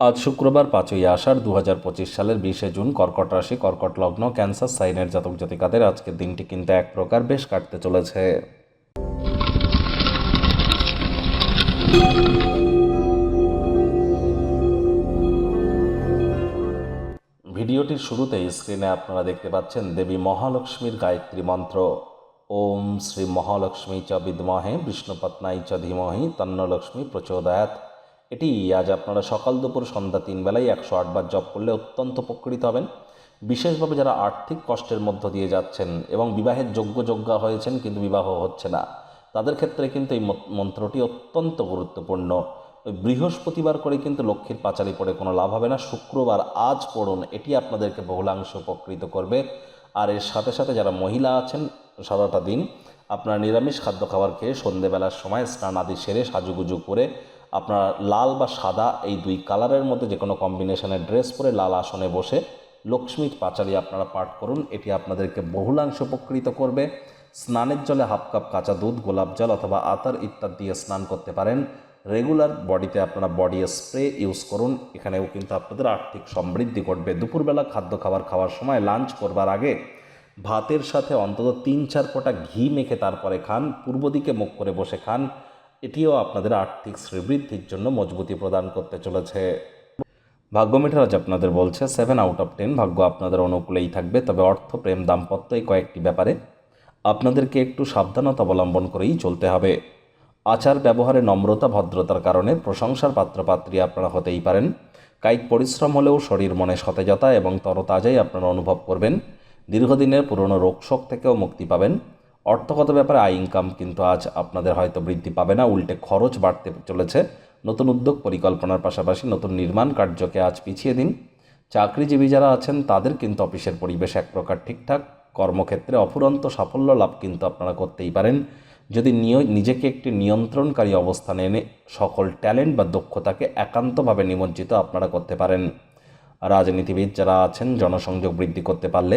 আজ শুক্রবার পাঁচই আষাঢ় দু হাজার পঁচিশ সালের বিশে জুন কর্কট রাশি, কর্কট লগ্ন, ক্যান্সার, সাইনের জাতক জাতিকাদের আজকের দিনটি কিন্তু এক প্রকার বেশ কাটতে চলেছে। ভিডিওটির শুরুতেই স্ক্রিনে আপনারা দেখতে পাচ্ছেন দেবী মহালক্ষ্মীর গায়ত্রী মন্ত্র। ওম শ্রী মহালক্ষ্মী চ বিদ্মহে বিষ্ণুপত্নাই চ ধীমহি, তন্নলক্ষ্মী প্রচোদয়াত এটি আজ আপনারা সকাল দুপুর সন্ধ্যা তিন বেলায় একশো আটবার জপ করলে অত্যন্ত উপকৃত হবেন। বিশেষভাবে যারা আর্থিক কষ্টের মধ্য দিয়ে যাচ্ছেন এবং বিবাহের যোগ্য যোগ্য হয়েছেন কিন্তু বিবাহ হচ্ছে না, তাদের ক্ষেত্রে কিন্তু এই মন্ত্রটি অত্যন্ত গুরুত্বপূর্ণ। ওই বৃহস্পতিবার করে কিন্তু লক্ষ্মীর পাঁচালি পড়ে কোনো লাভ হবে না। শুক্রবার আজ পড়ুন, এটি আপনাদেরকে বহুলাংশ উপকৃত করবে। আর এর সাথে সাথে যারা মহিলা আছেন, সারাটা দিন আপনারা নিরামিষ খাদ্য খাবার খেয়ে সন্ধেবেলার সময় স্নান আদি সেরে সাজুগুজু করে আপনার লাল বা সাদা এই দুই কালারের মধ্যে যে কোনো কম্বিনেশনের ড্রেস পরে লাল আসনে বসে লক্ষ্মীর পাঁচালি আপনারা পাঠ করুন। এটি আপনাদেরকে বহুলাংশ উপকৃত করবে। স্নানের জলে হাফ কাপ কাঁচা দুধ, গোলাপ জল অথবা আতার ইত্যাদি দিয়ে স্নান করতে পারেন। রেগুলার বডিতে আপনারা বডি স্প্রে ইউজ করুন। এখানেও কিন্তু আপনাদের আর্থিক সমৃদ্ধি ঘটবে। দুপুরবেলা খাদ্য খাবার খাওয়ার সময় লাঞ্চ করবার আগে ভাতের সাথে অন্তত তিন চার ফোঁটা ঘি মেখে তারপরে খান। পূর্ব দিকে মুখ করে বসে খান। এটিও আপনাদের আর্থিক শ্রীবৃদ্ধির জন্য মজবুতি প্রদান করতে চলেছে। ভাগ্য মিটার আজ আপনাদের বলছে সেভেন আউট অফ টেন ভাগ্য আপনাদের অনুকূলেই থাকবে, তবে অর্থ, প্রেম, দাম্পত্য এই কয়েকটি ব্যাপারে আপনাদেরকে একটু সাবধানতা অবলম্বন করেই চলতে হবে। আচার ব্যবহারে নম্রতা, ভদ্রতার কারণে প্রশংসার পাত্রপাত্রী আপনারা হতেই পারেন। কায়িক পরিশ্রম হলেও শরীর মনে সতেজতা এবং তরতাজাই আপনারা অনুভব করবেন। দীর্ঘদিনের পুরনো রোগশোক থেকেও মুক্তি পাবেন। অর্থগত ব্যাপারে আয় ইনকাম কিন্তু আজ আপনাদের হয়তো বৃদ্ধি পাবে না, উল্টে খরচ বাড়তে চলেছে। নতুন উদ্যোগ পরিকল্পনার পাশাপাশি নতুন নির্মাণ কার্যকে আজ পিছিয়ে দিন। চাকরিজীবী যারা আছেন, তাদের কিন্তু অফিসের পরিবেশ এক প্রকার ঠিকঠাক। কর্মক্ষেত্রে অফুরন্ত সাফল্য লাভ কিন্তু আপনারা করতেই পারেন। যদি নিজেকে একটি নিয়ন্ত্রণকারী অবস্থানে এনে সকল ট্যালেন্ট বা দক্ষতাকে একান্তভাবে নিমজ্জিত আপনারা করতে পারেন। রাজনীতিবিদ যারা আছেন, জনসংযোগ বৃদ্ধি করতে পারলে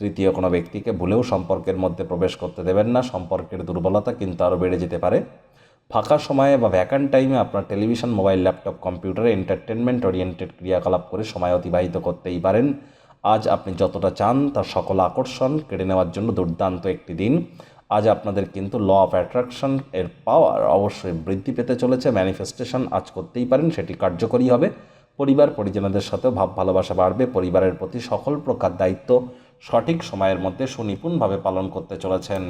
তৃতীয় কোনো ব্যক্তিকে ভুলেও সম্পর্কের মধ্যে প্রবেশ করতে দেবেন না, সম্পর্কের দুর্বলতা কিন্তু আরও বেড়ে যেতে পারে। ফাঁকা সময়ে বা ভ্যাকান্ট টাইমে আপনার টেলিভিশন, মোবাইল ল্যাপটপ কম্পিউটারে এন্টারটেনমেন্ট ওরিয়েন্টেড ক্রিয়াকলাপ করে সময় অতিবাহিত করতেই পারেন। আজ আপনি যতটা চান তার সকল আকর্ষণ কেড়ে নেওয়ার জন্য দুর্দান্ত একটি দিন। আজ আপনাদের কিন্তু ল অফ অ্যাট্রাকশন এর পাওয়ার অবশ্যই বৃদ্ধি পেতে চলেছে। ম্যানিফেস্টেশন আজ করতেই পারেন, সেটি কার্যকরী হবে। পরিবার পরিজনদের সাথেও ভাব ভালোবাসা বাড়বে। পরিবারের প্রতি সকল প্রকার দায়িত্ব সঠিক সময়ের মধ্যে সুনিপুণভাবে পালন করতে চলেছেন।